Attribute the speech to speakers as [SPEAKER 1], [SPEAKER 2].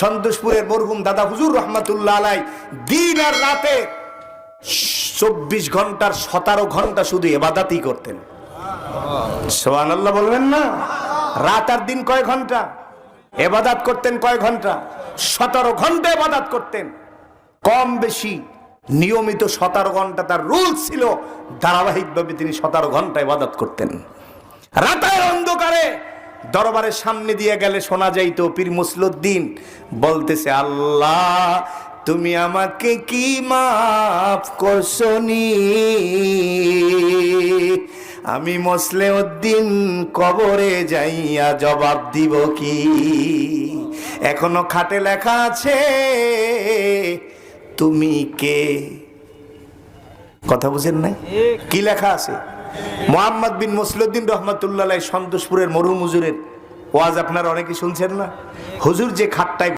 [SPEAKER 1] সন্তোষপুরের মরহুম দাদা হুজুর রহমাতুল্লাহ আলাই দিন আর রাতে চব্বিশ ঘণ্টার সতেরো ঘণ্টা শুধু এবাদাতই করতেন। সোহান আল্লাহ বলবেন না? রাত আর দিন কয় ঘণ্টা? এবাদাত করতেন কয় ঘণ্টা? সতেরো ঘণ্টা এবাদাত করতেন। কম বেশি নিয়মিত সতেরো ঘণ্টা তার রুল ছিল, ধারাবাহিকভাবে তিনি সতেরো ঘণ্টা ইবাদত করতেন। রাতের অন্ধকারে দরবারের সামনে দিয়ে গেলে শোনা যাইতো, পীর মুসলুদ্দিন বলতেছে, আল্লাহ, তুমি আমাকে কি মাফ করছনি আমি মসলে উদ্দিন কবরে যাইয়া জবাব দিব কি? এখনও খাটে লেখা আছে, তুমি কে? কথা বুঝেন নাই? কি লেখা আছে? মোহাম্মদ বিন মুসলুদ্দিন রহমতুল্লাহ সন্তোষপুরের মরুম হুজুরের ওয়াজ আপনারা অনেকে শুনছেন না? হুজুর যে খাটটায়